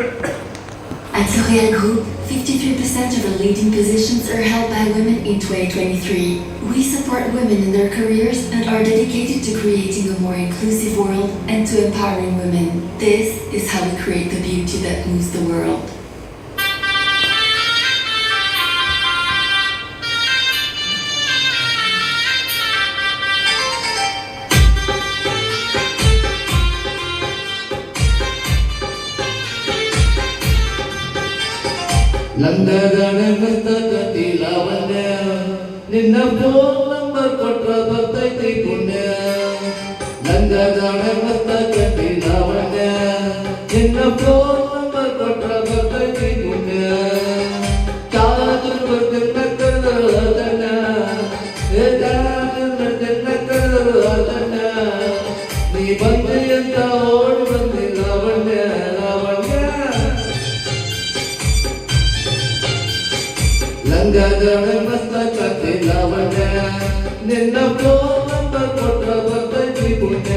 At L'Oréal Group, 53% of our leading positions are held by women in 2023. We support women in their careers and are dedicated to creating a more inclusive world and to empowering women. This is how we create the beauty that moves the world. ಲಂಗಗಣ ಮಸ್ತಕತಿ Lavanya ನಿನ್ನ phone number ಕೊಟ್ರ ಬರ್ತೈತಿ ಪುಣ್ಯ ಲಂಗಗಣ ಮಸ್ತಕತಿ ಲಾವಣ್ಯ ನಿನ್ನ phone ಲಂಗಗಳ ಮಸ್ತಕತೆ Lavanya ನಿನ್ನ phone ಕೊಟ್ಟ ಕೊಟ್ರ ಬರ್ತೈತಿ ಪುಣ್ಯ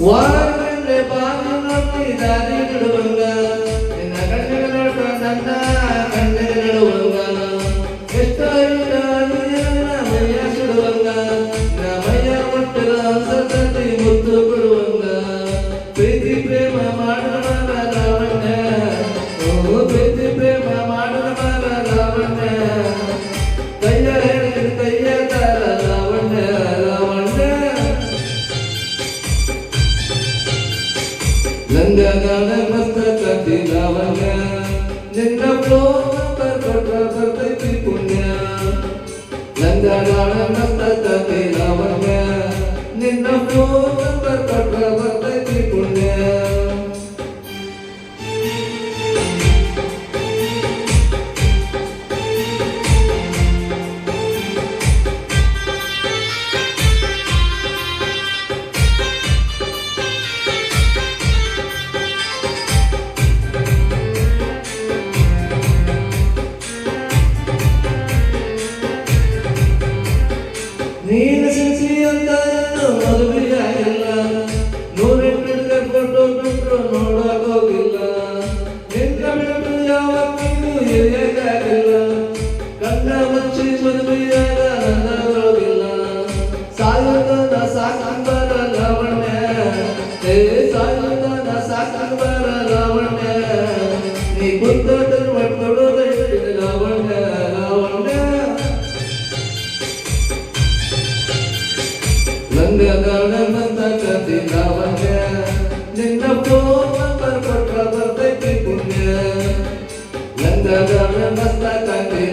വാഴ ഭാഗങ്ങൾ ಲಂಗಗಾನ ಮಸ್ತಕತಿ ಲಾವಣ್ಯ ನಿನ್ನ ಫೋನ್ ನಂಬರ್ ಕೊಟ್ರ ಬರ್ತೈತಿ ಪುಣ್ಯ. ಲಂಗಗಾನ ಮಸ್ತಕತಿ ಲಾವಣ್ಯ ನಿನ್ನ ಫೋನ್ ನಂಬರ್ ಕೊಟ್ರ ಬರ್ತೈತಿ ಪುಣ್ಯ. ಗೊತ್ತಾದ್ರೆ ಮತ್ತೆ ನೋಡೋದೈತೆ ಲಾವಣ್ಯ ಲಾವಣ್ಯ ನಂದ ಗಾರ್ಡನ್ ಕತಿ ನಿನ್ನ ಪುಣ್ಯ ನಂದ ಗಾರ್ಡನ್ ಕತಿ